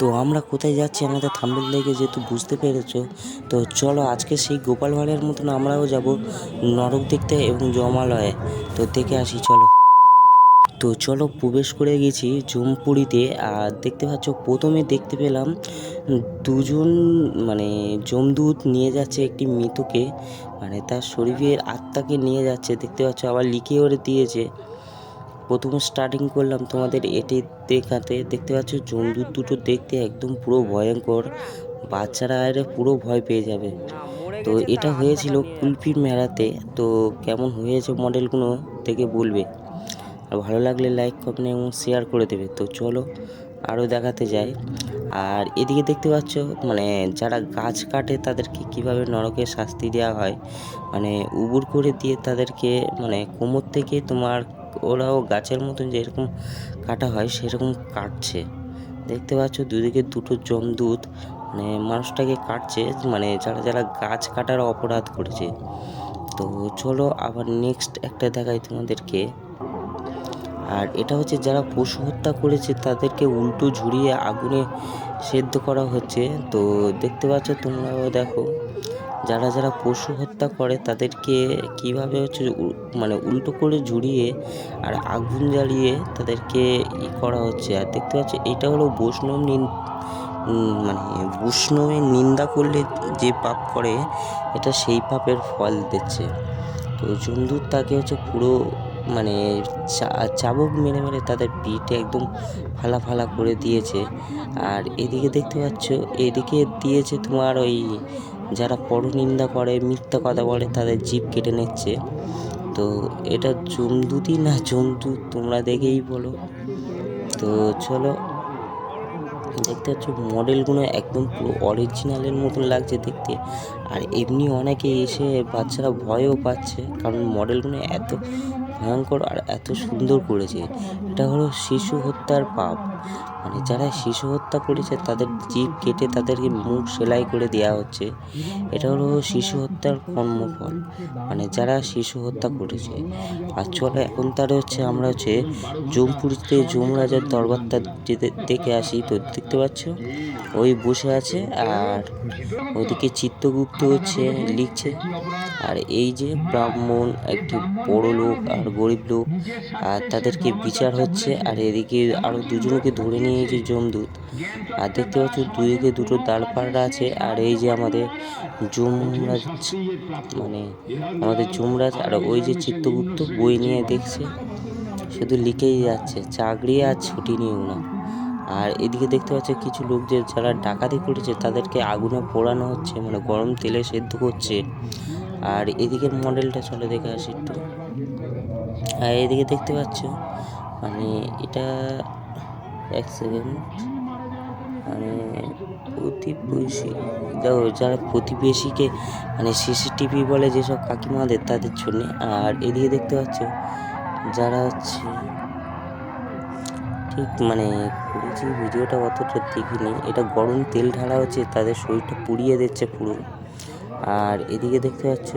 তো আমরা কোথায় যাচ্ছি? আমাদের থাম্বেল দেখে যেহেতু বুঝতে পেরেছ, তো চলো আজকে সেই গোপাল ভাঁড়ের মতন আমরাও যাব নরক দেখতে এবং জমালয়ে। তো দেখে আসি, চলো। তো চলো প্রবেশ করে গেছি জমপুরিতে। আর দেখতে পাচ্ছ, প্রথমে দেখতে পেলাম দুজন মানে জমদূত নিয়ে যাচ্ছে একটি মৃতকে। মানে তার শরীরের আত্মাকে নিয়ে যাচ্ছে। দেখতে পাচ্ছ, আবার লিখে ওরে দিয়েছে। প্রথমে স্টার্টিং করলাম তোমাদের এটি দেখাতে। দেখতে পাচ্ছ জমদূত দুটো দেখতে একদম পুরো ভয়ঙ্কর। বাচ্চারা আরে পুরো ভয় পেয়ে যাবে। তো এটা হয়েছিল কুলফির মেলাতে। তো কেমন হয়েছে মডেলগুলো থেকে বলবে। আর ভালো লাগলে লাইক কমেন্ট এবং শেয়ার করে দেবে। তো চলো আরও দেখাতে যাই। আর এদিকে দেখতে পাচ্ছ মানে যারা গাছ কাটে তাদেরকে কীভাবে নরকে শাস্তি দেওয়া হয়। মানে উবুর করে দিয়ে তাদেরকে মানে কোমর থেকে তোমার ওরাও গাছের মতন যেরকম কাটা হয়, সেরকম কাটছে। দেখতে পাচ্ছ, দুদিকে দুটো জমদূত মানে মানুষটাকে কাটছে মানে যারা যারা গাছ কাটার অপরাধ করেছে। তো চলো আবার নেক্সট একটা দেখাই তোমাদেরকে। আর এটা হচ্ছে যারা পশু হত্যা করেছে, তাদেরকে উল্টো ঝুরিয়ে আগুনে সেদ্ধ করা হচ্ছে। তো দেখতে পাচ্ছ, তোমরাও দেখো। যারা যারা পশু হত্যা করে তাদেরকে কীভাবে হচ্ছে মানে উল্টো করে ঝুরিয়ে আর আগুন জ্বালিয়ে তাদেরকে ই করা হচ্ছে। আর দেখতে পাচ্ছ, এটা হলো বৈষ্ণব মানে বৈষ্ণবের নিন্দা করলে যে পাপ করে, এটা সেই পাপের ফল দিচ্ছে। তো জমদূত তাকে হচ্ছে পুরো মানে চাবুক মেরে মেরে তাদের পিঠে একদম ফালা ফালা করে দিয়েছে। আর এদিকে দেখতে পাচ্ছ, এদিকে দিয়েছে তোমার ওই যারা পরনিন্দা করে, মিথ্যা কথা বলে, তাদের জিভ কেটে নিচ্ছে। তো এটা জমদূতই না জমদূত তোমরা দেখেই বলো। তো চলো, দেখতে পাচ্ছ মডেলগুলো একদম পুরো অরিজিনালের মতন লাগছে দেখতে। আর এমনি অনেকে এসে বাচ্চারা ভয়ও পাচ্ছে, কারণ মডেলগুলো এত ভয়ঙ্কর আর এত সুন্দর করেছে। এটা হলো শিশু হত্যার পাপ। মানে যারা শিশু হত্যা করেছে, তাদের জিভ কেটে তাদেরকে মুখ সেলাই করে দেওয়া হচ্ছে। এটা হলো শিশু হত্যার কর্মফল। মানে যারা শিশু হত্যা করেছে, আর চলো এখন তার হচ্ছে আমরা হচ্ছে জমপুরিতে যমরাজার দরবারটা যেতে, দেখে আসি, তো দেখতে পাচ্ছ? ওই বসে আছে, আর ওদিকে চিত্তগুপ্ত হচ্ছে লিখছে। আর এই যে ব্রাহ্মণ একটি বড় লোক আর গরিব লোক, আর তাদেরকে বিচার হচ্ছে, আর এদিকে আরও দুজনকে ধরে নিয়ে যে জমদূত আর দেখতে পাচ্ছ দুদিকে দুটো দাঁড়পাড়া আছে, আর এই যে আমাদের যমরাজ মানে আমাদের যমরাজ আর ওই যে চিত্তগুপ্ত বই নিয়ে দেখছে, শুধু লিখেই যাচ্ছে, চাকরি আর ছুটি নিয়েও না আর এদিকে দেখতে পাচ্ছ কিছু লোক যে যারা ডাকাতি করেছে, তাদেরকে আগুনে পোড়ানো হচ্ছে মানে গরম তেলে সেদ্ধ করছে। আর এদিকের মডেলটা চলে দেখে আসি একটু। আর এদিকে দেখতে পাচ্ছ মানে এটা এক সেকেন্ড মানে প্রতিবেশী দেখো যারা প্রতিবেশীকে মানে সিসিটিভি বলে যেসব কাকিমাদের, তাদের জন্য। আর এদিকে দেখতে পাচ্ছ, যারা হচ্ছে, ঠিক মানে করেছি ভিডিওটা অতটা দেখিনি, এটা গরম তেল ঢালা হচ্ছে, তাদের শরীরটা পুড়িয়ে দিচ্ছে পুরো। আর এদিকে দেখতে পাচ্ছ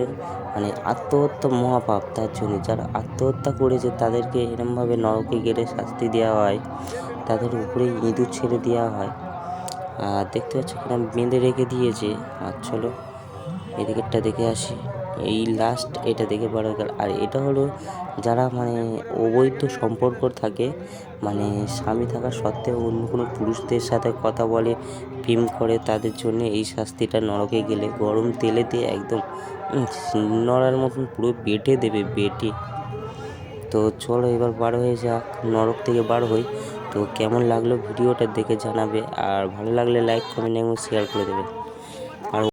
মানে আত্মহত্যা মহাপাপ, তার জন্য যারা আত্মহত্যা করেছে তাদেরকে এরমভাবে নরকে গেলে শাস্তি দেওয়া হয়, তাদের উপরে ইঁদুর ছেড়ে দেওয়া হয়। আর দেখতে পাচ্ছ এখানে বেঁধে রেখে দিয়েছে। আর চলো, এদিকেরটা দেখে আসি। এই লাস্ট এটা দেখে বড় গেল আর এটা হলো যারা মানে অবৈধ সম্পর্ক থাকে মানে স্বামী থাকা সত্ত্বেও অন্য কোনো পুরুষদের সাথে কথা বলে, প্রেম করে, তাদের জন্য এই শাস্তিটা নরকে গেলে গরম তেলে দিয়ে একদম নড়ার মতন পুরো বেটে দেবে, বেটে। তো চলো এবার বার হয়ে যাক, নরক থেকে বার হই। তো কেমন লাগল ভিডিওটা দেখে জানাবে, আর ভালো লাগলে লাইক কমেন্ট এবং শেয়ার করে দেবে।